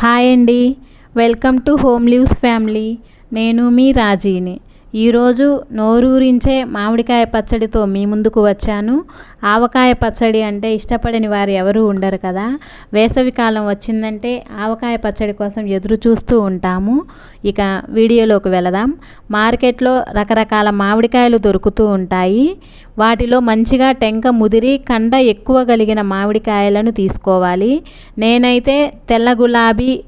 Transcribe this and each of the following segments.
Hi అండి. Welcome to home leaves family. నేను మీ రాజీని. ఈరోజు నోరూరించే మామిడికాయ పచ్చడితో మీ ముందుకు వచ్చాను. ఆవకాయ పచ్చడి అంటే ఇష్టపడని వారు ఎవరూ ఉండరు కదా. వేసవి కాలం వచ్చిందంటే ఆవకాయ పచ్చడి కోసం ఎదురు చూస్తూ ఉంటాము. ఇక వీడియోలోకి వెళదాం. మార్కెట్లో రకరకాల మామిడికాయలు దొరుకుతూ ఉంటాయి. వాటిలో మంచిగా టెంక ముదిరి కండ ఎక్కువ కలిగిన మామిడికాయలను తీసుకోవాలి. నేనైతే తెల్ల గులాబీ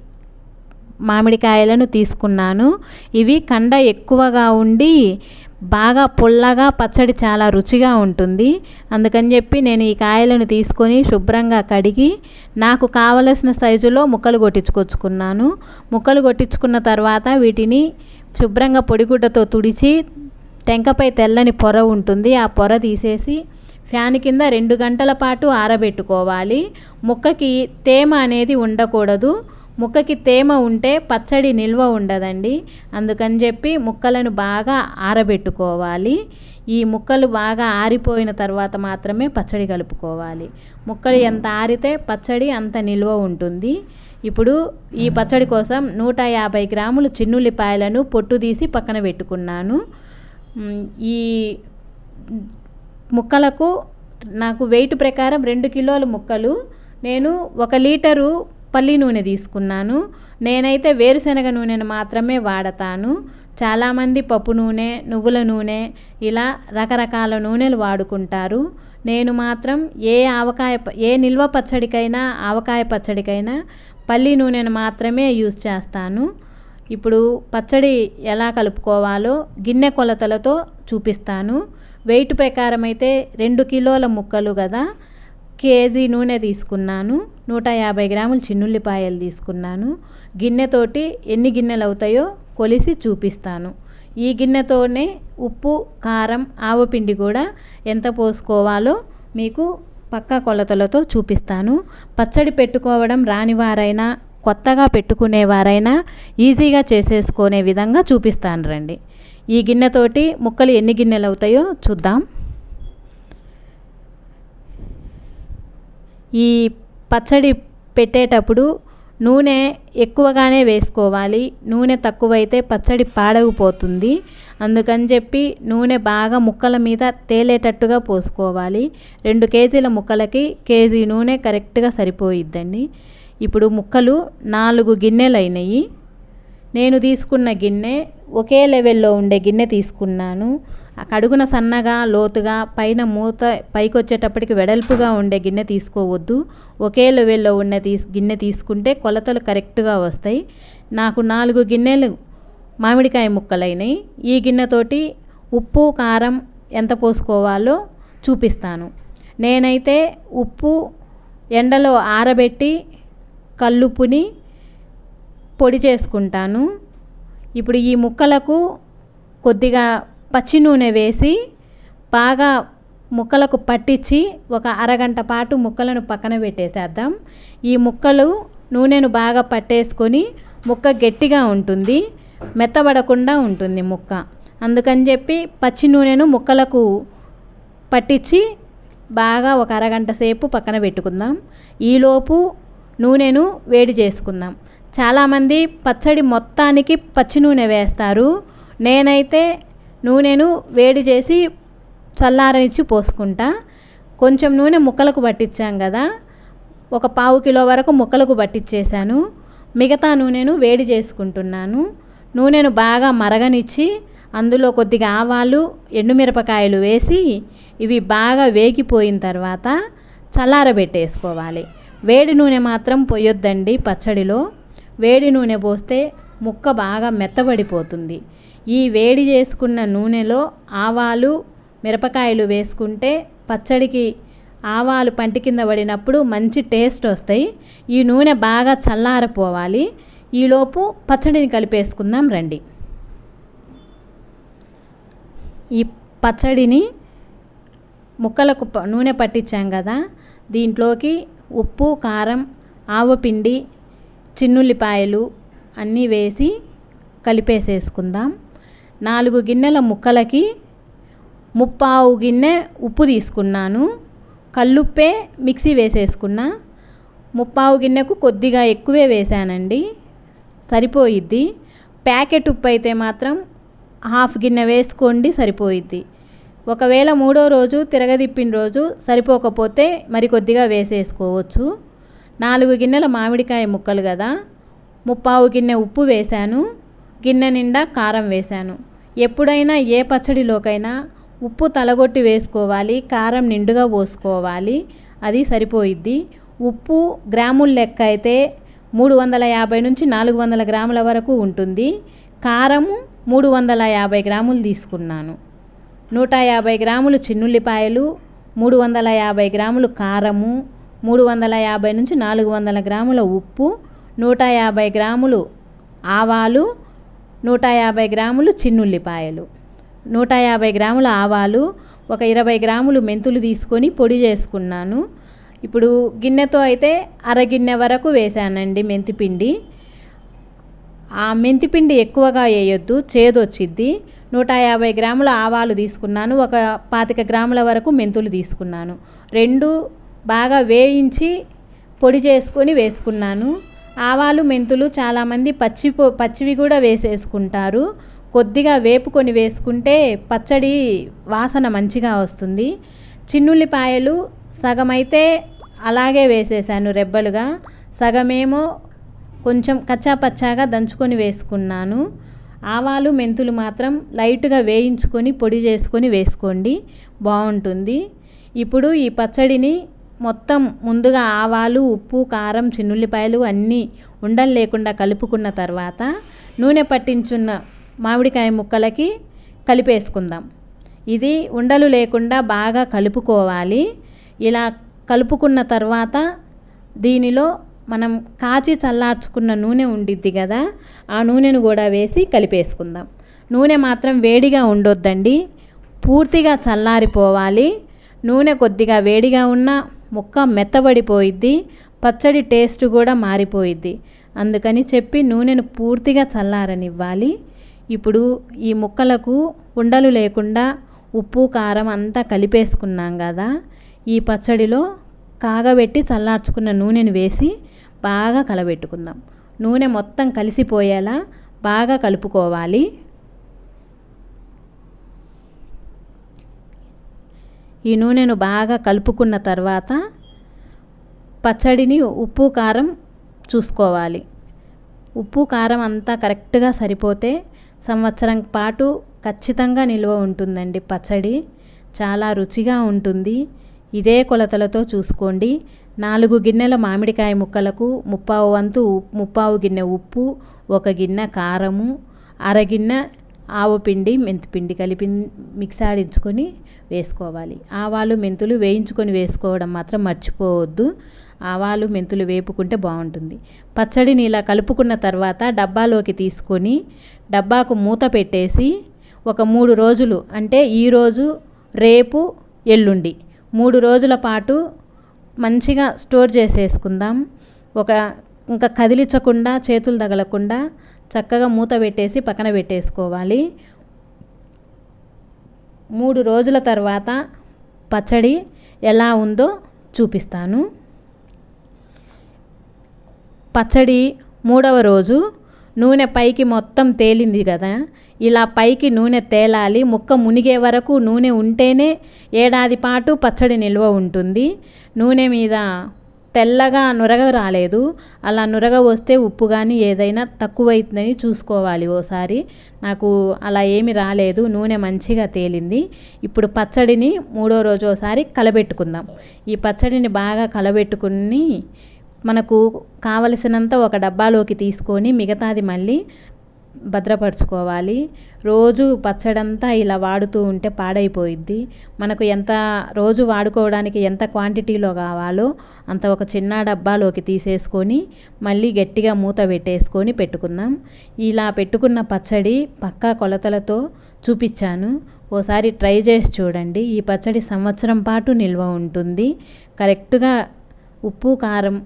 మామిడికాయలను తీసుకున్నాను. ఇవి కండ ఎక్కువగా ఉండి బాగా పుల్లగా పచ్చడి చాలా రుచిగా ఉంటుంది. అందుకని చెప్పి నేను ఈ కాయలను తీసుకొని శుభ్రంగా కడిగి నాకు కావలసిన సైజులో ముక్కలు కొట్టించుకొచ్చుకున్నాను. ముక్కలు కొట్టించుకున్న తర్వాత వీటిని శుభ్రంగా పొడిగుడ్డతో తుడిచి టెంకపై తెల్లని పొర ఉంటుంది. ఆ పొర తీసేసి ఫ్యాన్ కింద రెండు గంటల పాటు ఆరబెట్టుకోవాలి. ముక్కకి తేమ అనేది ఉండకూడదు. ముక్కకి తేమ ఉంటే పచ్చడి నిల్వ ఉండదండి. అందుకని చెప్పి ముక్కలను బాగా ఆరబెట్టుకోవాలి. ఈ ముక్కలు బాగా ఆరిపోయిన తర్వాత మాత్రమే పచ్చడి కలుపుకోవాలి. ముక్కలు ఎంత ఆరితే పచ్చడి అంత నిల్వ ఉంటుంది. ఇప్పుడు ఈ పచ్చడి కోసం నూట యాభై గ్రాములు చిన్నుల్లిపాయలను పొట్టు తీసి పక్కన పెట్టుకున్నాను. ఈ ముక్కలకు నాకు వెయిట్ ప్రకారం రెండు కిలోల ముక్కలు. నేను ఒక లీటరు పల్లి నూనె తీసుకున్నాను. నేనైతే వేరుశనగ నూనెను మాత్రమే వాడతాను. చాలామంది పప్పు నూనె నువ్వుల నూనె ఇలా రకరకాల నూనెలు వాడుకుంటారు. నేను మాత్రం ఏ ఆవకాయ ఏ నిల్వ పచ్చడికైనా ఆవకాయ పచ్చడికైనా పల్లి నూనెను మాత్రమే యూజ్ చేస్తాను. ఇప్పుడు పచ్చడి ఎలా కలుపుకోవాలో గిన్నె కొలతలతో చూపిస్తాను. వెయిట్ ప్రకారం అయితే రెండు కిలోల ముక్కలు కదా కేజీ నూనె తీసుకున్నాను. నూట యాభై గ్రాములు చిన్నుల్లిపాయలు తీసుకున్నాను. గిన్నెతోటి ఎన్ని గిన్నెలు అవుతాయో కొలిసి చూపిస్తాను. ఈ గిన్నెతోనే ఉప్పు కారం ఆవపిండి కూడా ఎంత పోసుకోవాలో మీకు పక్క కొలతలతో చూపిస్తాను. పచ్చడి పెట్టుకోవడం రానివారైనా కొత్తగా పెట్టుకునేవారైనా ఈజీగా చేసేసుకునే విధంగా చూపిస్తాను రండి. ఈ గిన్నెతోటి ముక్కలు ఎన్ని గిన్నెలు అవుతాయో చూద్దాం. ఈ పచ్చడి పెట్టేటప్పుడు నూనె ఎక్కువగానే వేసుకోవాలి. నూనె తక్కువైతే పచ్చడి పాడవుపోతుంది. అందుకని చెప్పి నూనె బాగా ముక్కల మీద తేలేటట్టుగా పోసుకోవాలి. రెండు కేజీల ముక్కలకి కేజీ నూనె కరెక్ట్గా సరిపోయిద్దండి. ఇప్పుడు ముక్కలు నాలుగు గిన్నెలు అయినాయి నేను తీసుకున్న గిన్నె ఒకే లెవెల్లో ఉండే గిన్నె తీసుకున్నాను. కడుగున సన్నగా లోతుగా పైన మూత పైకి వచ్చేటప్పటికి వెడల్పుగా ఉండే గిన్నె తీసుకోవద్దు. ఒకే లెవెల్లో ఉన్న తీసు గిన్నె తీసుకుంటే కొలతలు కరెక్ట్గా వస్తాయి. నాకు నాలుగు గిన్నెలు మామిడికాయ ముక్కలైనవి ఈ గిన్నెతోటి ఉప్పు కారం ఎంత పోసుకోవాలో చూపిస్తాను. నేనైతే ఉప్పు ఎండలో ఆరబెట్టి కల్లుపుని పొడి చేసుకుంటాను. ఇప్పుడు ఈ ముక్కలకు కొద్దిగా పచ్చి నూనె వేసి బాగా ముక్కలకు పట్టించి ఒక అరగంట పాటు ముక్కలను పక్కన పెట్టేసేద్దాం. ఈ ముక్కలు నూనెను బాగా పట్టేసుకొని ముక్క గట్టిగా ఉంటుంది మెత్తబడకుండా ఉంటుంది ముక్క. అందుకని చెప్పి పచ్చి నూనెను ముక్కలకు పట్టించి బాగా ఒక అరగంట సేపు పక్కన పెట్టుకుందాం. ఈలోపు నూనెను వేడి చేసుకుందాం. చాలామంది పచ్చడి మొత్తానికి పచ్చి నూనె వేస్తారు. నేనైతే నూనెను వేడి చేసి చల్లారనిచ్చి పోసుకుంటా. కొంచెం నూనె ముక్కలకు పట్టించాం కదా. ఒక పావు కిలో వరకు ముక్కలకు పట్టించేసాను మిగతా నూనెను వేడి చేసుకుంటున్నాను. నూనెను బాగా మరగనిచ్చి అందులో కొద్దిగా ఆవాలు ఎండుమిరపకాయలు వేసి ఇవి బాగా వేగిపోయిన తర్వాత చల్లారబెట్టేసుకోవాలి. వేడి నూనె మాత్రం పొయ్యొద్దండి పచ్చడిలో. వేడి నూనె పోస్తే ముక్క బాగా మెత్తబడిపోతుంది. ఈ వేడి చేసుకున్న నూనెలో ఆవాలు మిరపకాయలు వేసుకుంటే పచ్చడికి ఆవాలు పంటి కింద పడినప్పుడు మంచి టేస్ట్ వస్తాయి. ఈ నూనె బాగా చల్లారపోవాలి. ఈలోపు పచ్చడిని కలిపేసుకుందాం రండి. ఈ పచ్చడిని ముక్కలకు నూనె పట్టించాం కదా దీంట్లోకి ఉప్పు కారం ఆవపిండి చిన్నుల్లిపాయలు అన్నీ వేసి కలిపేసేసుకుందాం. నాలుగు గిన్నెల ముక్కలకి ముప్పావు గిన్నె ఉప్పు తీసుకున్నాను. కల్లుప్పే మిక్సీ వేసేసుకున్నా. ముప్పావు గిన్నెకు కొద్దిగా ఎక్కువే వేసానండి సరిపోయిద్ది. ప్యాకెట్ ఉప్పు అయితే మాత్రం హాఫ్ గిన్నె వేసుకోండి సరిపోయిద్ది. ఒకవేళ మూడో రోజు తిరగదిప్పిన రోజు సరిపోకపోతే మరి కొద్దిగా వేసేసుకోవచ్చు. నాలుగు గిన్నెల మామిడికాయ ముక్కలు కదా. ముప్పావు గిన్నె ఉప్పు వేశాను. గిన్నె నిండా కారం వేశాను. ఎప్పుడైనా ఏ పచ్చడిలోకైనా ఉప్పు తలగొట్టి వేసుకోవాలి కారం నిండుగా పోసుకోవాలి అది సరిపోయిద్ది. ఉప్పు గ్రాముల లెక్క అయితే మూడు వందల యాభై నుంచి నాలుగు వందల గ్రాముల వరకు ఉంటుంది. కారము మూడు వందల యాభై గ్రాములు తీసుకున్నాను. నూట యాభై గ్రాములు చిన్నుల్లిపాయలు మూడు వందల యాభై గ్రాములు కారము మూడు వందల యాభై నుంచి నాలుగు వందల గ్రాముల ఉప్పు నూట యాభై గ్రాములు ఆవాలు నూట యాభై గ్రాములు చిన్నుల్లిపాయలు. నూట యాభై గ్రాముల ఆవాలు ఒక ఇరవై గ్రాములు మెంతులు తీసుకొని పొడి చేసుకున్నాను. ఇప్పుడు గిన్నెతో అయితే అరగిన్నె వరకు వేసానండి మెంతిపిండి. ఆ మెంతిపిండి ఎక్కువగా వేయొద్దు చేదొచ్చిద్ది. నూట యాభై గ్రాముల ఆవాలు తీసుకున్నాను ఒక పాతిక గ్రాముల వరకు మెంతులు తీసుకున్నాను. రెండు బాగా వేయించి పొడి చేసుకొని వేసుకున్నాను. ఆవాలు మెంతులు చాలామంది పచ్చి పచ్చివి కూడా వేసేసుకుంటారు. కొద్దిగా వేపుకొని వేసుకుంటే పచ్చడి వాసన మంచిగా వస్తుంది. చిన్నుల్లిపాయలు సగమైతే అలాగే వేసేసాను రెబ్బలుగా. సగమేమో కొంచెం కచ్చా పచ్చాగా దంచుకొని వేసుకున్నాను. ఆవాలు మెంతులు మాత్రం లైట్గా వేయించుకొని పొడి చేసుకొని వేసుకోండి. బాగుంటుంది. ఇప్పుడు ఈ పచ్చడిని మొత్తం ముందుగా ఆవాలు ఉప్పు కారం చిన్నుల్లిపాయలు అన్నీ ఉండలు లేకుండా కలుపుకున్న తర్వాత నూనె పట్టించున్న మామిడికాయ ముక్కలకి కలిపేసుకుందాం. ఇది ఉండలు లేకుండా బాగా కలుపుకోవాలి. ఇలా కలుపుకున్న తర్వాత దీనిలో మనం కాచి చల్లార్చుకున్న నూనె ఉండిద్ది కదా ఆ నూనెను కూడా వేసి కలిపేసుకుందాం. నూనె మాత్రం వేడిగా ఉండొద్దండి. పూర్తిగా చల్లారిపోవాలి. నూనె కొద్దిగా వేడిగా ఉన్న ముక్క మెత్తబడిపోయిద్ది పచ్చడి టేస్ట్ కూడా మారిపోయిద్ది. అందుకని చెప్పి నూనెను పూర్తిగా చల్లారనివ్వాలి. ఇప్పుడు ఈ ముక్కలకు ఉండలు లేకుండా ఉప్పు కారం అంతా కలిపేసుకున్నాం కదా. ఈ పచ్చడిలో కాగబెట్టి చల్లార్చుకున్న నూనెను వేసి బాగా కలబెట్టుకుందాం. నూనె మొత్తం కలిసిపోయేలా బాగా కలుపుకోవాలి. ఈ నూనెను బాగా కలుపుకున్న తర్వాత పచ్చడిని ఉప్పు కారం చూసుకోవాలి. ఉప్పు కారం అంతా కరెక్ట్గా సరిపోతే సంవత్సరం పాటు ఖచ్చితంగా నిల్వ ఉంటుందండి పచ్చడి. చాలా రుచిగా ఉంటుంది. ఇదే కొలతలతో చూసుకోండి. నాలుగు గిన్నెల మామిడికాయ ముక్కలకు ముప్పావు వంతు ముప్పావు గిన్నె ఉప్పు ఒక గిన్నె కారము అరగిన్నె ఆవు పిండి మెంతిపిండి కలిపి మిక్స్ ఆడించుకొని వేసుకోవాలి. ఆవాలు మెంతులు వేయించుకొని వేసుకోవడం మాత్రం మర్చిపోవద్దు. ఆవాలు మెంతులు వేపుకుంటే బాగుంటుంది. పచ్చడిని ఇలా కలుపుకున్న తర్వాత డబ్బాలోకి తీసుకొని డబ్బాకు మూత పెట్టేసి ఒక మూడు రోజులు అంటే ఈరోజు రేపు ఎల్లుండి మూడు రోజుల పాటు మంచిగా స్టోర్ చేసేసుకుందాం. ఒక ఇంకా కదిలించకుండా చేతులు తగలకుండా చక్కగా మూత పెట్టేసి పక్కన పెట్టేసుకోవాలి. మూడు రోజుల తర్వాత పచ్చడి ఎలా ఉందో చూపిస్తాను. పచ్చడి మూడవ రోజు నూనె పైకి మొత్తం తేలింది కదా ఇలా పైకి నూనె తేలాలి. ముక్క మునిగే వరకు నూనె ఉంటేనే ఏడాది పాటు పచ్చడి నిల్వ ఉంటుంది. నూనె మీద తెల్లగా నురగ రాలేదు. అలా నురగ వస్తే ఉప్పు కానీ ఏదైనా తక్కువైతుందని చూసుకోవాలి ఓసారి. నాకు అలా ఏమి రాలేదు. నూనె మంచిగా తేలింది. ఇప్పుడు పచ్చడిని మూడో రోజు ఒకసారి కలబెట్టుకుందాం. ఈ పచ్చడిని బాగా కలబెట్టుకుని మనకు కావలసినంత ఒక డబ్బాలోకి తీసుకొని మిగతాది మళ్ళీ భద్రపరచుకోవాలి. రోజు పచ్చడంతా ఇలా వాడుతూ ఉంటే పాడైపోయిద్ది. మనకు ఎంత రోజు వాడుకోవడానికి ఎంత క్వాంటిటీలో కావాలో అంత ఒక చిన్న డబ్బాలోకి తీసేసుకొని మళ్ళీ గట్టిగా మూత పెట్టేసుకొని పెట్టుకుందాం. ఇలా పెట్టుకున్న పచ్చడి పక్కా కొలతలతో చూపించాను. ఓసారి ట్రై చేసి చూడండి. ఈ పచ్చడి సంవత్సరం పాటు నిల్వ ఉంటుంది. కరెక్ట్గా ఉప్పు కారం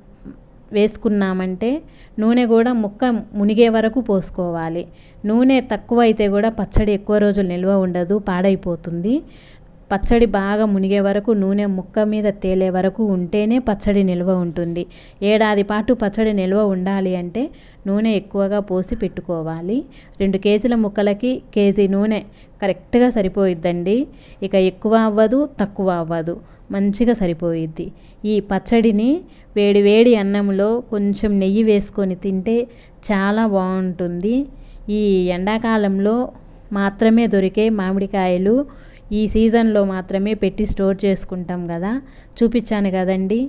వేసుకున్నామంటే నూనె కూడా ముక్క మునిగే వరకు పోసుకోవాలి. నూనె తక్కువ అయితే కూడా పచ్చడి ఎక్కువ రోజులు నిల్వ ఉండదు పాడైపోతుంది. పచ్చడి బాగా మునిగే వరకు నూనె ముక్క మీద తేలే వరకు ఉంటేనే పచ్చడి నిల్వ ఉంటుంది. ఏడాది పాటు పచ్చడి నిల్వ ఉండాలి అంటే నూనె ఎక్కువగా పోసి పెట్టుకోవాలి. రెండు కేజీల ముక్కలకి కేజీ నూనె కరెక్ట్గా సరిపోయిద్దండి. ఇక ఎక్కువ అవ్వదు తక్కువ అవ్వదు. మంచిగా సరిపోయిద్ది. ఈ పచ్చడిని వేడి వేడి అన్నంలో కొంచెం నెయ్యి వేసుకొని తింటే చాలా బాగుంటుంది. ఈ ఎండాకాలంలో మాత్రమే దొరికే మామిడికాయలు ఈ సీజన్లో మాత్రమే పెట్టి స్టోర్ చేసుకుంటాం కదా. చూపించాను కదండి.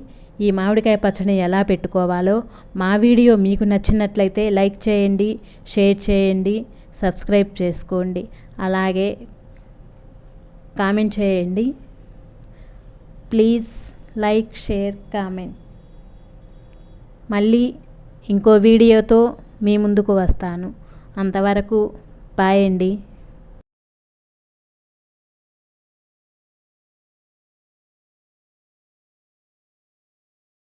ఈ మామిడికాయ పచ్చడి ఎలా పెట్టుకోవాలో మా వీడియో మీకు నచ్చినట్లయితే లైక్ చేయండి షేర్ చేయండి సబ్స్క్రైబ్ చేసుకోండి. అలాగే కామెంట్ చేయండి. Please like share comment. మళ్ళీ ఇంకో వీడియోతో మీ ముందుకు వస్తాను. అంతవరకు బాయ్ అండి.